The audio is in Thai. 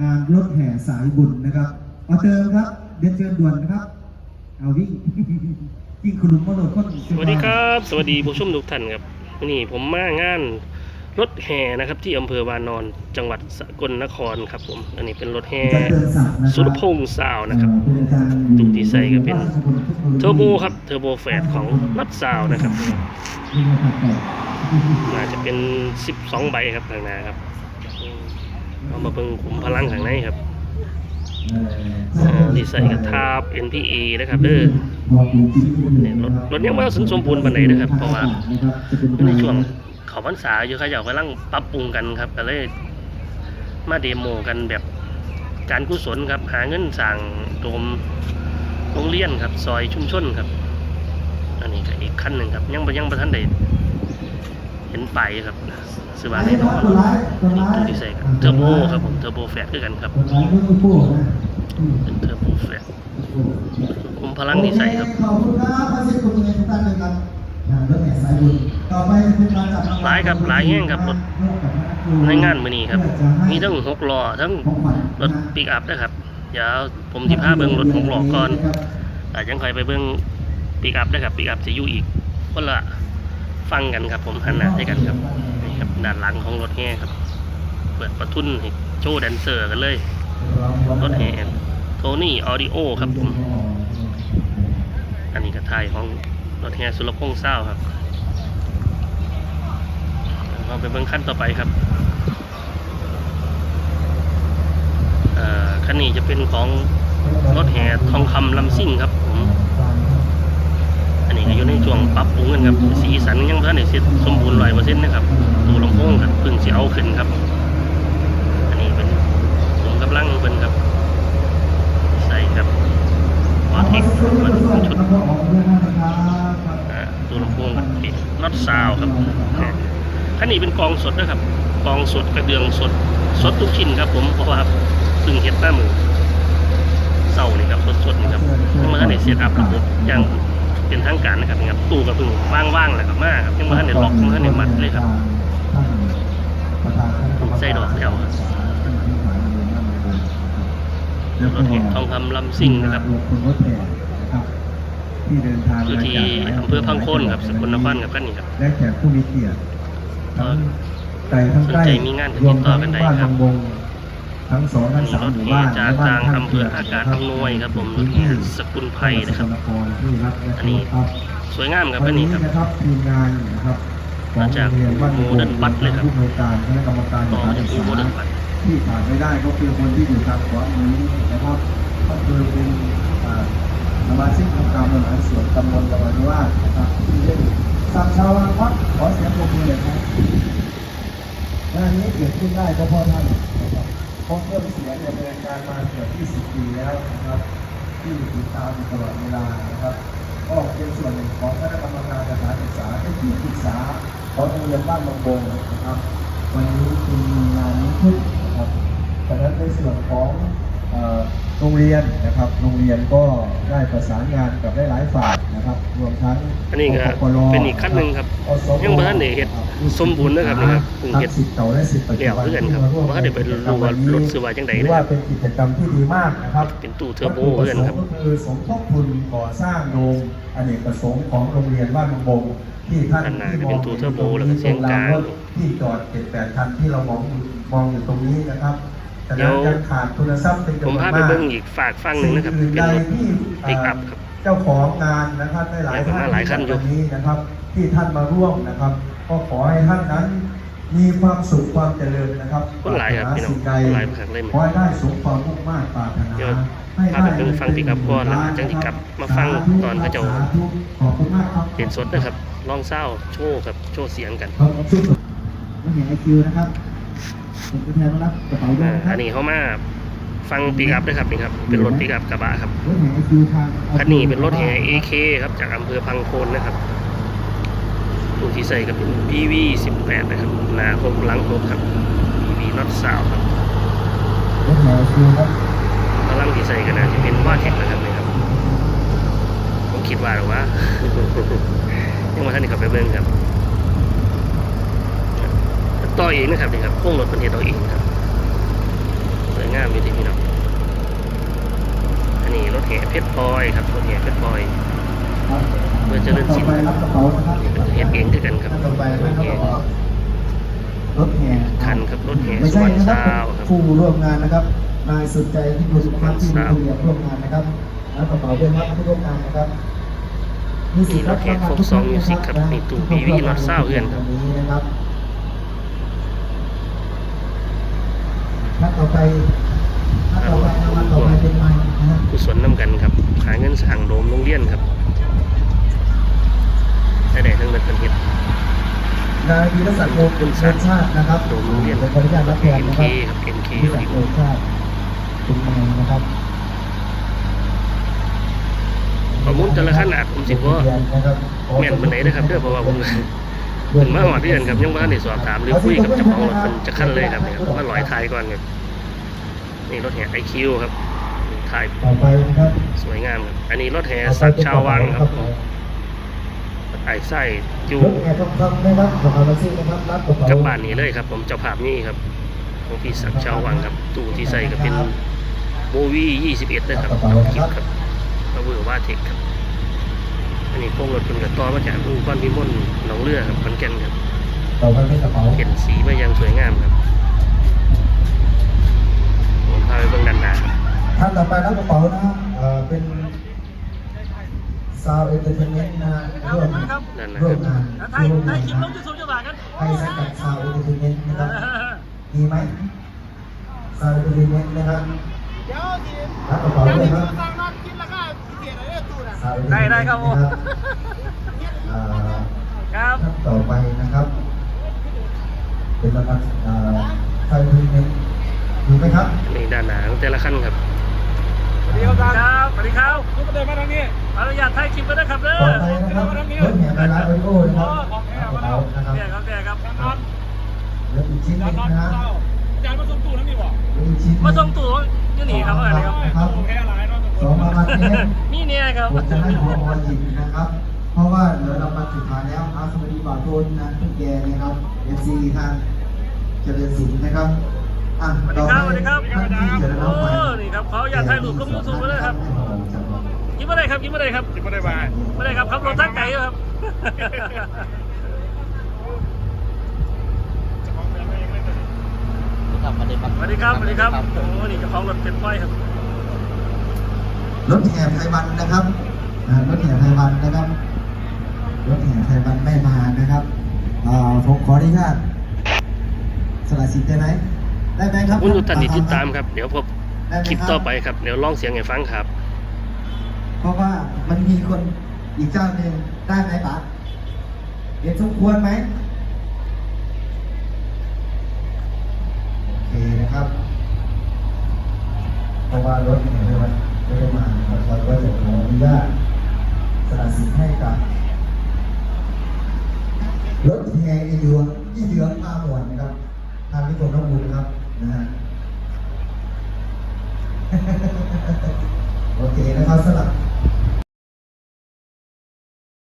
งานรถแห่สายบุญนะครับเอาเติมครับเรียนเชิญด่วนนะครับ เอาวิ่งวิ่งขลุมมาโหลดคนสวัสดีครับ สวัสดีผู้ชมทุกท่านครับวันนี่ผมมางานรถแห่นะครับ ที่อำเภอวานอนจังหวัดสกลนครครับผม อันนี้เป็นรถแห่อาจารย์เตือนศักดิ์นะครับสุรพงษ์สาวนะครับเอ่อเป็นอาจารย์ตู้ที่ใส่ก็เป็นเทอร์โบครับเทอร์โบแฟดของรัดสาวนะครับนี่นะครับแต่น่าจะเป็น 12 ใบครับทางหน้าครับ เอามาเบิ่งขุมพลังข้างในครับเอ่ออ่าที่ใส่กับทาบ NPA นะครับเด้อเนี่ยรถรถยังไม่สมบูรณ์ปานใดนะครับ เพราะว่าอยู่ในช่วงเขาพรรษาอยู่เขาอยากกำลังปรับปรุงกันครับก็เลยมาเดโมกันแบบการกุศลครับ หาเงินสั่งโดมโรงเรียนครับ ซอยชุมชนครับ อันนี้ก็อีกขั้นหนึ่งครับ ยังบ่ยังประทันได้ เห็นไปายครับซื้อมาในน้องนี่ตัวที่ใส่ครับเทอร์โบครับผมเทอร์โบแฟดคือกันครับคนร้ายไม่ต้องพูดนะอืมเป็นเทอร์โบแฟดคุมพลังที่ใส่ครับขอบคุณครับพระเจ้าคุณเงินทุกท่านเลยครับงานรถแห่สายบุญต่อไปจะเป็นการจับรางวัลหลายครับหลายแห่งครับรถในงานมื้อนี้ครับ มีทั้งหกล้อทั้งของขวัญรถปิกอัพนะครับเดี๋ยวผมสิพาเบิ่งรถหกล้อก่อนแต่ยังค่อยไปเบิ่งปิกอัพนะครับปิกอัพจะอยู่อีกคนละ ฟังกันครับ ผมหันหน้าให้กันครับนี่ครับด้านหลังของรถแห่ครับ เปิดประทุนให้โชว์แดนเซอร์กันเลย รถแห่โทนี่ออดิโอครับผม อันนี้ก็ถ่ายของรถแห่สุรพงษ์เศร้าครับเราไปเบิ่งขั้นต่อไปครับคันนี้จะเป็นของรถแห่ทองคำลำซิ่งครับผม นี้ก็อยู่ในช่วงปรับปรุงกันครับสีสันยังพื่อนเสร็จสมบูรณ์ร้อยเปอร์เซ็นต์นะครับตัวลำโพงครับเพิ่งจะเอาขึ้นครับ อันนี้เป็นผมกำลังเป็นครับ ใส่ครับออเทคมาชุดตัวลำโพงครับติดน็อตซาวครับอันนี้เป็นกองสดนะครับกองสดกระเดื่องสดสดทุกชิ้นครับ ผมเพราะว่าเพิ่งเฮ็ดหน้ามือเศร้านี่ครับสดๆนี่ครับยังมาทันได้เสียอัพระบบอย่าง เป็นทางการนะครับนี่ครับตู้ก็เพิ่งว่างๆแหละครับมาครับยังมาทันได้ล็อกยังมาทันได้มัดเลยครับใส่ดอกแล้วครับรถแห่ทองคำลำซิ่งนะครับรถแห่นะครับที่เดินทางอยู่ที่อำเภอพังโคนครับสกลนครครับคันนี้ครับและแขกผู้มีเกียรติทั้งไก่ทั้งใกล้สนใจมีงานก็ติดต่อกันได้ครับวม ทั้งบ้านบางวงทั้งสองอัทั้นงนี้สามรถหมู่แห่บ้านจากและบ้ทางข้อำเภออากาศอำนวยครับผมรถแห่สกุลไพรนะครับจังหวัดสกลนครที่รักและอันนี้ครับสวยงามครับอันนี้ครับนะครับทีมงานนะครับของมาจากโรงเรียนบ้านโมเดิร์นบัสเลยครับผู้อำนวยการคณะกรรมการต่อมาจากอูโมเดิร์นบัสที่ขาดไม่ได้ก็คือคนที่อยู่ทางขวามือนี้นะครับก็คือเป็นอ่าสมาชิกองค์การบริหารส่วนตำบลตะวันวาดนะครับที่เล่นสามชาววัดขอเสียงปรบมือเลยครับงานนี้เกิดขึ้นได้ก็เพราะท่าน พบเพื่อนเสียงเนี่ยดำเนินการมาเกือบ20 ปีแล้วนะครับ ที่ติดตามตลอดเวลานะครับ ก็เป็นส่วนหนึ่งของคณะกรรมการสถานศึกษาที่ที่ปรึกษาของโรงเรียนบ้านบางบงนะครับ วันนี้จึงมีงานนี้ขึ้นนะครับดังนั้นในส่วนของ โรงเรียนนะครับ โรงเรียนก็ได้ประสานงานกับหลายๆฝ่ายนะครับ รวมทั้งอันนี้ก็ปปลเป็นอีกขั้นหนึ่งครับอสมยังบ่ทันได้เฮ็ดสมบูรณ์นะครับนี่ครับเพิ่งเฮ็ดทั้สิทธิ์เก่าและสิทธิ์ปัจจุแล้วบันคือกันครับที่มาวมบ่ทันได้ไปรู้ว่ารถซื้อว่าจังใดถือนะคว่ารับเป็นกิจกรรมที่ดีมากนะครับ เป็นตู้เทอร์โบเพื่อนครับก็คือสมทบทุนก่อสร้างโดมอเนกประสงค์ของโรงเรียนบ้านบางบงที่ท่านด้านหน้าที่จะเป็นตู้เทอร์โบแล้วก็เสียงกลางรถที่จอดเจ็ดแปดคันที่เรามองอยู่มองอยู่ตรงนี้นะครับแต่ เดี๋นั้ยนวยังขาดทุนทรัพย์เป็นผมจำนวนพาไปมากเบิ่งอีกฝากฟังหนึ่งนะครับสิ่เป็นใดรถที่ปิกอัพครับเจ้าของงานนะครับได้หลายเดี๋ยวผมท่านมาหลายคันอยู่วันนี้นะครับ ที่ท่านมาร่วมนะครับ ก็ขอให้ท่านนั้นมีความสุขความเจริญนะครับคนหลายครับพี่น้องสิ่งใดคนหลายมากเลยขอให้ได้สมความมุ่งมั่นปรารถนาเดี๋ยวให้พาไปเบิ่งฟังปิกอัพก่อนแล้วจังสิกลับมาฟังตอนเขาเจ้าสธุขอบคุณมากครับเปลี่ยนสดนะครับลองเศร้าโชว์ครับโชว์เสียงกันครับชุดรถแห่ไอคิวนะครับ อ่านะครับอันนี้เขามาฟังปิกอัพด้วยครับนี่ครับ เป็นรถปิกอัพกระบะครับรถแห่ไอคิวทางคันนี้เป็นรถแห่ AK ครับ จากอำเภอพังโคนนะครับตู้ที่ใส่ก็เป็น PV 18 นะครับ หน้าครบหลังครบครับ PV น็อตสาวครับรถแห่ไอคิวครับพลังที่ใส่ก็น่าจะเป็นว่าแท็กนะครับนี่ครับผมคิดว่าหรือว่ายังมาท่านนี่ขับไปเบิ้งครับ ต่อเองนะครับนี่ครับโค้งรถเป็นเหตุต่อเองครับสวยงงามอยู่ที่พี่น้องอันนี้รถแห่เพชรพลอยครับรถแห่เพชรพลอยครับเพื่อเจริญศิลป์ต่อไปรับกระเป๋านะครับนี่เป็นเฮ็ดเองด้วยกันครับต่อไปรับกระเป๋ารถแห่คันครับรถแห่ไม่สวใช่รรค์นะครัซาวครับผู้ร่วมงานนะครับนายสุดใจที่บุญนะครับที่สาวผู้เรียนร่วมงานนะครับรับกระเป๋าด้วยครับผู้ร่วมงานนะครับนี่รถแห่ folk song music ครับนี่ตู้ PV รถเศร้าเอื้อนครับ วันนี้นะครับนัด ต่อไปนัดต่อไปนัดต่อไปเป็นไม้นะฮะกุศลน้ำกันครับ หาเงินสร้างโดมโรงเรียนครับได้ได้ทั้งนั้นเป็นเฮ็ดนายวีรศักดิ์โอคุณชาติชาตินะครับโดมโรงเรียนขออนุญาตรับแทนนะ MK ครับครับ MK วีรศักดิ์โอชาติเป็นไงนะครับข้อมูลแต่ละขนาดผมสิบ่แม่นปานใดนะครับเด้อเพราะว่าผม เพิ่นมาหอดเดือนครับยังบ่ทันได้สอบถามหรือคุยกับเจ้าของรถเพิ่นจะขั้นเลยครับเนี่ยมาลอยทายก่อนครับนี่รถแห่ IQ ครับถ่ายต่อไปนะครับสวยงามครับอันนี้รถแห่สักชาววังครับไอ้ไส้จูรถแห่ทองคำนะครับของอาราซินะครับรับกระเป๋ากับบ้านนี้เลยครับ ผมเจ้าภาพนี่ครับของพี่สักชาววังครับ ตู้ที่ใส่ก็เป็นโบวี่21นะครับคลิปครับก็เวอร์ว่าเทคครับ อันนี้โค้งรถเป็นกระต่อมาจากอู่ก้อนพิมลหนองเรือครับขอนแก่นครับต่อไปเป็นกระเป๋าเห็นสีมายังสวยงามครับผมพาไปเบิ่งด้านหน้าครับท่านต่อไปรับกระเป๋านะครับเอ่อเป็นซาวเอนเตอร์เทนเมนต์นะฮะร่วมนั่นนะร่วคมรับงานไทยร่วมไทงายนคลิปลงยูทูบจะมากันให้สังกัดซาวเอนเตอร์เทนเมนต์นะครับดีไหมซาวเอนเตอร์เทนเมนต์นะครับเดี๋ยวทีรับกระเป๋าด้วยครับ ไรตู้นะซาวเอนเตอร์เทนเมนต์ได้ได้ครับผมนะเอ่อครับท่านต่อไปนะครับ เป็นรางวัลเอ่อซาวเอนเตอร์เทนเมนต์อยู่ไหมครับอันนี้ด้านหน้าของแต่ละขั้นครับสวัสดีครับสวัสดีครับทุกคนเดินมาทางนี้อนุญาตถ่ายคลิปไว้นะครับเด้อต่อไปนะครับรถแห่ไฟฟ้าออดิโอนะครับของแท้รับกมาระแล้เป๋าวนะครับเนี่ยครับเนี่ยครับนอนเหลืออีกชิ้นหนึงนะฮะอาจารย์มาส่งตู้นั่นนี่บ่เหลืออีกชิ้นหนึ่มาส่งตู้นี่หนีครับอะไรครับครับแค่อะไรเนาะ สองรางวัลนี้นี่เนี่ยครับผมจะให้หัวอหยิบนะครับ เพราะว่าเหลือรางวัลสุดท้ายแล้วอาสวัสดีบ่าวโทนนะทุกแกนะครับ FC ทางเจริญศิลป์นะครับอะสวัสดีต่อครับสไปวัสดีครับท่านที่จะได้รับโอ้ไปนี่ครับเขาอยากถ่ายรูปลงยูทูบไว้เลยครับยิ้มอะไรครับยิ้มอะไรครับยิ้มอะไรมาไม่ได้ครับขับรถทักไก่อยู่ครับสวัสดีครับสวัสดีครับโอ้นี่เจ้าของรถเป็นไฟครับ รถแห่ไทยวันนะครับอ่ารถแห่ไทยวันนะครับรถแห่ไทยวันไม่มานะครับอ่าผมขออนุญาตสละสิทธิ์ได้ไหมได้ไหมครับคุณทุกท่านที่ติดตามครับ เดี๋ยวพบคลิปต่อไปครับ เดี๋ยวลองเสียงให้ฟังครับ เพราะว่ามันมีคนอีกเจ้าหนึ่งได้ไหมปะเห็นสมควรไหมโอเคนะครับเพราะว่ารถเนี่ยไม่ ได้มาครับเราก็จะขออนุญาตสละสิทธิ์ให้กับรถแห่อีเดืองอีเหลือมาหมวนนะครับ ทางที่ผมต้องบุญนะครับนะฮะโอเคนะครับสลับ